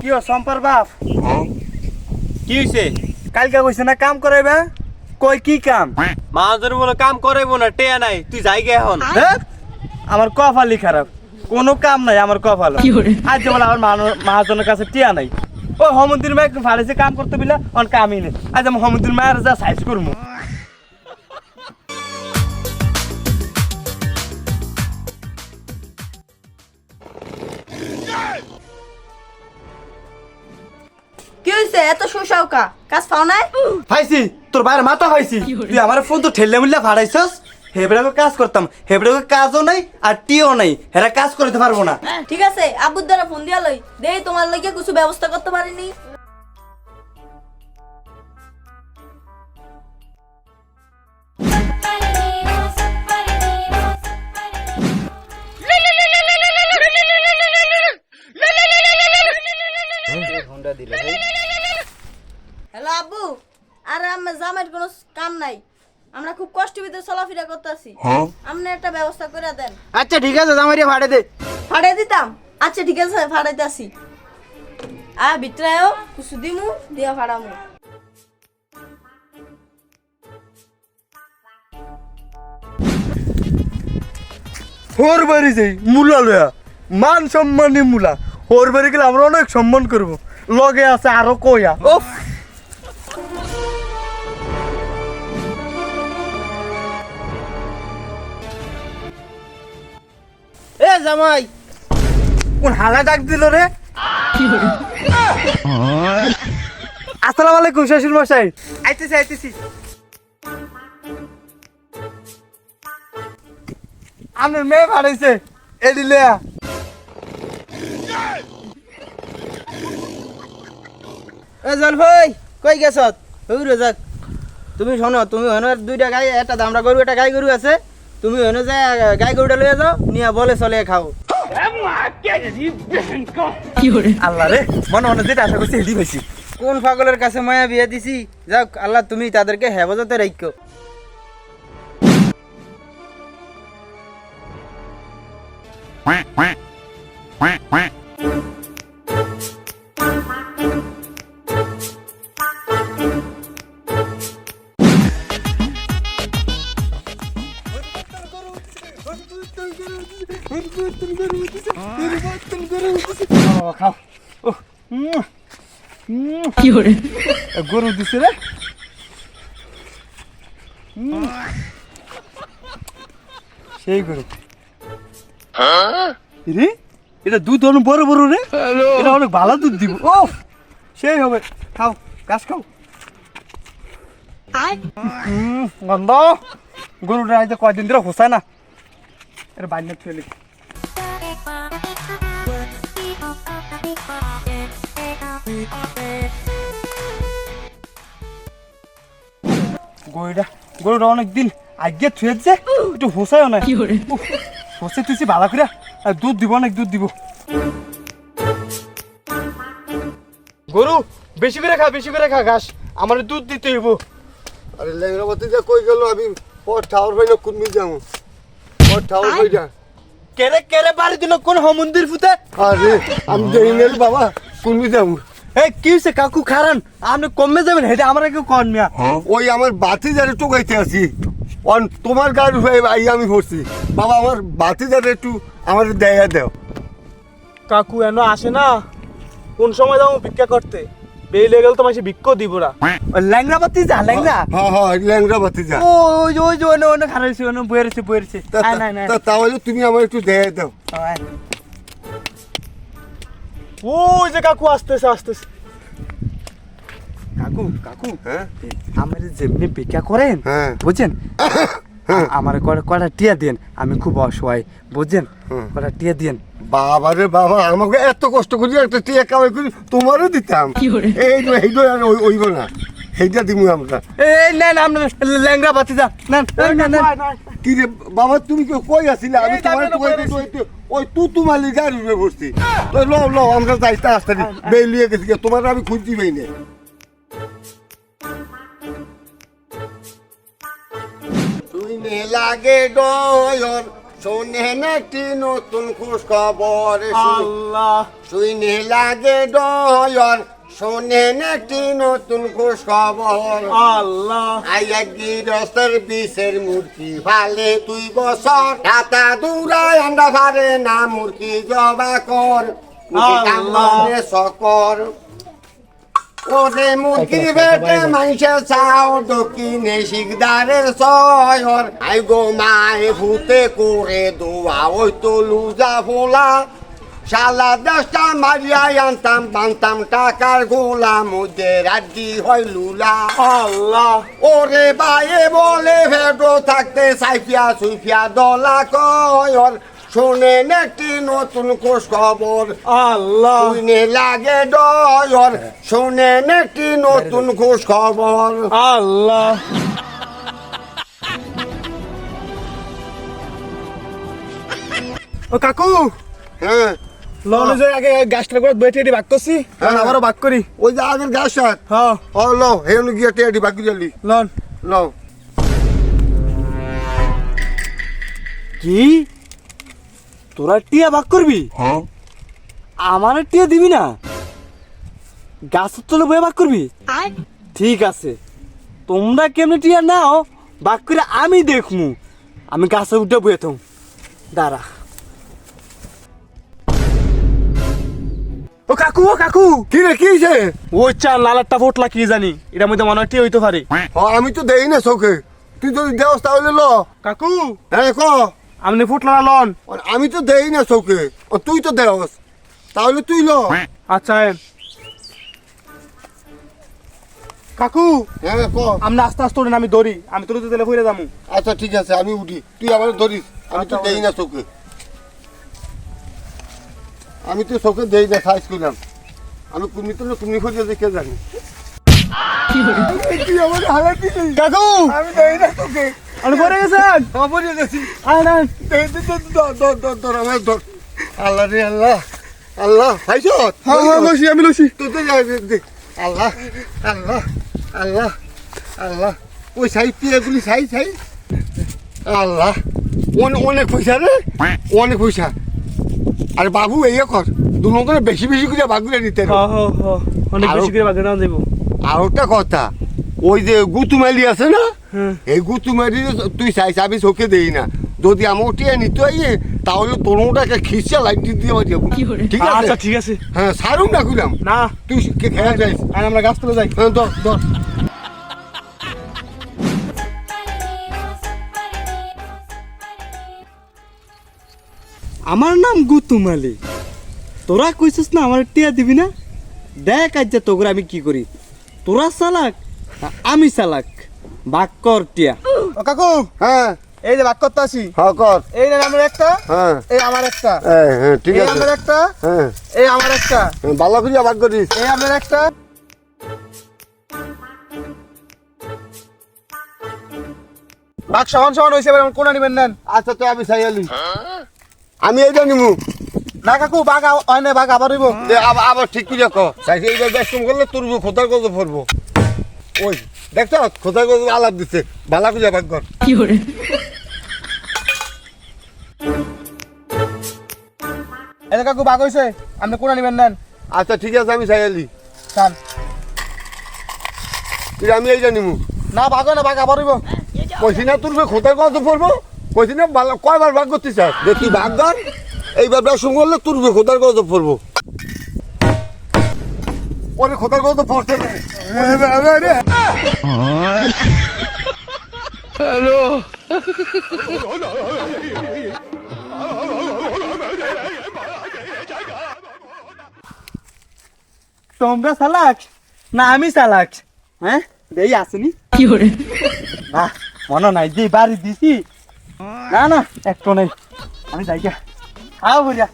কি ও সম্পার বাপ? কি হইছে? কালকে কইছে না কাম করাইবা? কই কি কাম? মাহাজন বলে কাম করাইবো না টেয়া নাই তুই যাই গে এখন। হ্যাঁ? আমার কপালই খারাপ। কোনো কাম নাই আমার কপাল। আজ যেমন আমার মহাজনের কাছে টিয়া নাই। ও হমন্দির মায় ভাড়েছে কাম করতে বিলা অন কামই নেই আজ আমি মায়ের যা সাইজ করব কি এত কাজ পাও নাই? পাইছি। তোর বাইরে মাথা পাইছি। তুই আমার ফোন তো ঠেললে মিললে ভাড়াইছস হেবড়াকে কাজ করতাম। হেবড়াকে কাজও নাই আর টিও নাই। হেরা কাজ করতে পারব না। ঠিক আছে আব্বুর দ্বারা ফোন দিয়া লই। দেই তোমার লইকে কিছু ব্যবস্থা করতে পারিনি। হ্যালো আব্বু আরে আমার জামাইয়ের কোনো কাম নাই। আমরা খুব কষ্ট ভিতরে চলাফেরা করতেছি। আপনি একটা ব্যবস্থা করে দেন। আচ্ছা ঠিক আছে জামাইরে ভাড়ে দে। ফাড়াই দিতাম। আচ্ছা ঠিক আছে ফাড়াইতে আসি আ ভিতরেও কিছু দিমু দিয়া ফাড়ামু। ওর বাড়ি যাই মূলা লয়া। মান সম্মানী মূলা। হোর বাড়ি গেলে আমরা অনেক সম্মান করব। লগে আছে আরও কইয়া ওফ জামাই। কোন হালা ডাক দিল রে? আসসালামু আলাইকুম শ্বশুর মশাই। আইতেছি আইতেছি। আমার মেয়ে বাড়াইছে এ জল ভাই কই গেছত যাক। তুমি শোনো, তুমি হনো দুইটা গাই, একটা দামড়া গরু, একটা গাই গরু আছে। তুমি হনো যে গাই গরুটা লয়ে যাও নিয়ে বলে চলে খাও। আল্লাহ রে মনে মনে যেটা আশা করছি এডি পাইছি। কোন পাগলের কাছে মায়া বিয়ে দিছি? যাক আল্লাহ তুমি তাদেরকে হেফাজতে রাখো quack quack quack quack. গরু দিছে রে। সেই গরু। রে এটা দুধ অনেক বড় বড় রে। এটা অনেক ভালো দুধ দিব। ও সেই হবে। খাও গাছ খাও। উম, গন্ধ। গরুটা কয়দিন ধরে হোসায় না। এটা বাইরে ফেলে গরুটা গরুটা অনেক দিন আগে থুয়েছে একটু হোসায়ও না হোসে তুই ভালো করে আর দুধ দিব অনেক দুধ দিব। গরু বেশি করে খা বেশি করে খা ঘাস। আমার দুধ দিতে হইব। আরে ল্যাংরাবাতি যা কই গেল আমি পর ঠাওয়ার ভাই না কুনমি যাব? পর ঠাওয়ার ভাই যা কেরে কেরে বাড়ি দিল কোন মন্দির ফুতে? আরে আমি যাই নেল বাবা কুনমি যাব? এই কি কাকু খারান? আপনি কমে যাবেন হেঁটে আমরা কেউ কন মিয়া। ওই আমার বাতি যারে টোকাইতে আছি অন তোমার গাড়ি হয়ে আই আমি ভরছি বাবা আমার বাতি যারে একটু আমার দেয়া দেও। কাকু এনো আসে না? কোন সময় যাব ভিক্ষা করতে? বেই লেগেল তো মাসে ভিক্ষও দিব না। ল্যাংরা পাতি যা ল্যাংরা হ্যাঁ হ্যাঁ ল্যাংরা বাতি যা। ও ওই যে ওই খারাইছে নাই তা- তাহলে তুমি আমার একটু দেয়া দাও। ওই যে কাকু আসতেছে আসতেছে। কাকু কাকু হ্যাঁ? আমার যেমনি ভিক্ষা করেন হ্যাঁ। বুঝছেন? আমার কটা কটা টিয়া দেন আমি খুব অসহায় বুঝছেন? কটা টিয়া দেন বাবা রে বাবা আমাকে এত কষ্ট করি একটা টিয়া কামাই করি তোমারও দিতাম। এই নো এই নো ওইব না। সেইটা দিমু আমরা। এই নেন আপনার ল্যাংরা বাতি যা নেন নেন, নেন। কি রে বাবা তুমি কি কই আসিলে আমি তোমার কই। কই ওই তু তুমালি গাড়ি উঠে বসছি। তো লো লো আমরা যাইতে আসতে বেলিয়ে গেছি। তোমার আমি খুঁজছি পাই তুই লাগে ডয়র শোনে একটি নতুন খুশ খবর আল্লাহ। শুনে লাগে ডয়র শোনে একটি নতুন খুশ খবর আল্লাহ। আইয়া গিরস্তের বিষের মূর্তি ফালে তুই বছর। হাতা দূরায় আন্ডা ফারে না মূর্তি জবা কর। সকর ওরে মুরগি বেটে মাইসে চাও দক্ষিণে শিকদারের সয়র আই গো মায়ে ভূতে করে দোয়া ওই তো লুজা ফোলা শালা দশটা মারিয়া আনতাম বানতাম টাকার গোলা। মধ্যে রাজ্যি হয় লুলা। আল্লাহ। ওরে বায়ে বলে ভেটো থাকতে সাইফিয়া সুইফিয়া দলা কয়র শোনেন একটি নতুন খোঁজ খবর। আল্লাহ। শুনে লাগে ডয়র শোনেন একটি নতুন খোঁজ খবর। আল্লাহ। ও কাকু হ্যাঁ। লনে যে আগে গাছটা করে বেটে এটি ভাগ করছি হ্যাঁ। আবারও ভাগ করি। ওই যে আগের গাছ সার হ্যাঁ। ও লো হেন গিয়ে টেয়াটি বাকি জালি লন। লো কি? তোরা টিয়া ভাগ করবি? আমার টিয়া দিবি না। গাছের তলে বয়ে ভাগ করবি? ঠিক আছে। তোমরা কেমনি টিয়া নাও ভাগ করে আমি দেখমু। আমি গাছে উঠে বয়ে থাম। দাঁড়া। ও কাকু ও কাকু! কি রে কি হয়েছে ওই চার লালারটা ফোটলা কি জানি। এটার মধ্যে মনে হয় টিয়া হইতে পারে। ও, আমি তো দেই না চোখে। তুই যদি দেওস তাহলে লো। কাকু! হ্যাঁ ক। আপনি ফুটলা লন? আমি তো দেই না ও, তুই তো দেওস। তাহলে তুই ল। আচ্ছা কাকু হ্যাঁ ক। আমরা আস্তে আস্তে ওঠেন আমি দৌড়ি আমি তোর তেলে ফিরে যাব আচ্ছা ঠিক আছে আমি উঠি। তুই আমার ধরিস। আমি তো আচ্ছা, দেই না চোখে। আমি তো চোখে দেই না সাইজ করলাম আমি কুমি তো কুমি খুঁজে দেখে জানি। তুই আমার হালাত কাকু! আমি দেই না তোকে গেছেন পড়ে গেছি আয় ধর, আমার ধর। আল্লাহ রে আল্লাহ আল্লাহ হ্যাঁ হ্যাঁ লসি আমি লসি তুই তো। আল্লাহ আল্লাহ আল্লাহ আল্লাহ ওই সাইজ আল্লাহ অনেক অনেক পয়সা রে অনেক পয়সা আরে বাবু এই কর দু করে বেশি বেশি করে বাগুলে নিতে। হ্যাঁ হ্যাঁ হ্যাঁ আর একটা কথা ওই যে গুতুমালি আছে না? হ্যাঁ। এই গুতুমালি তুই চাইছ আমি চোখে দেই না। যদি আমার টিয়া নিতে আইয়ে তাহলে তোরটাকে খিসা লাইট দিয়ে পারি যাব ঠিক আছে? আচ্ছা ঠিক আছে। হ্যাঁ সারুম না কুলাম না। তুই কে খেয়া যাইস আর আমরা গাছ তুলে যাই। হ্যাঁ ধর ধর আমার নাম গুতুমালি তোরা কইছিস না আমার টিয়া দিবি না? দেখ আজ যে তোকে আমি কি করি। তোরা চালাক আমি চালাক বাক কর টিয়া। ও কাকু হ্যাঁ। এই যে ভাগ করতে আসি হ্যাঁ কর এই নেন আমার একটা হ্যাঁ। এই আমার একটা। হ্যাঁ হ্যাঁ ঠিক এই আছে। আমার একটা হ্যাঁ। এই আমার একটা। হ্যাঁ, ভালো করে আবার করিস। এই আমার একটা। ভাগ সমান সমান হয়েছে এবার কোনা নিবেন নেন? আচ্ছা তো আমি চাইলি আমি এইটা নিমু। না কাকু বাঘ হয় না বাঘ আবার হইব। আবার ঠিক কি। চাইছি এইবার ব্যস্ত করলে তোর খোদার গজব পড়ব ওই দেখছ? আলাপ দিচ্ছে ভালো করে। আবার কর এই যে কাকু বাঘ হয়েছে আপনি কোনা নিবেন নেন? আচ্ছা ঠিক আছে আমি চাইলি চান। তুই আমি এইটা নিমু। না বাঘ না বাঘ আবার হইব। কইছি না তোর খোদার গজব পড়ব কইছি না ভালো কয়বার ভাগ করতে চাস? তুই ভাগ ধর। এইবার ব্যস্ত করলে তোর খোদার গজব পড়ব ওরে খোদার গজব পড়ছে না তোমরা চালাক না আমি চালাক হ্যাঁ? দেই আসেনি। না মনে নাই যে বাড়ি দিছি। না না একটু নেই। আমি যাই গা আও বুঝা